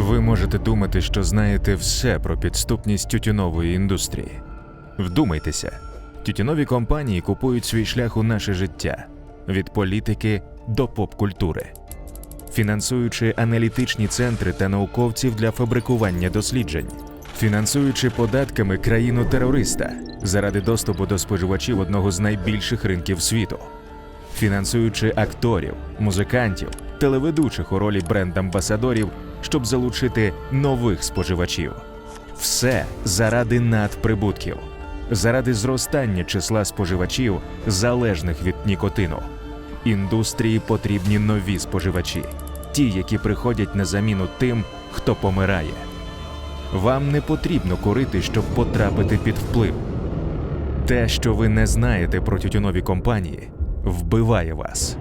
Ви можете думати, що знаєте все про підступність тютюнової індустрії. Вдумайтеся, тютюнові компанії купують свій шлях у наше життя. Від політики до поп-культури, фінансуючи аналітичні центри та науковців для фабрикування досліджень, фінансуючи податками країну терориста заради доступу до споживачів одного з найбільших ринків світу. Фінансуючи акторів, музикантів, телеведучих у ролі бренд-амбасадорів, щоб залучити нових споживачів. Все заради надприбутків, заради зростання числа споживачів, залежних від нікотину. Індустрії потрібні нові споживачі, ті, які приходять на заміну тим, хто помирає. Вам не потрібно курити, щоб потрапити під вплив. Те, що ви не знаєте про тютюнові компанії, вбиває вас.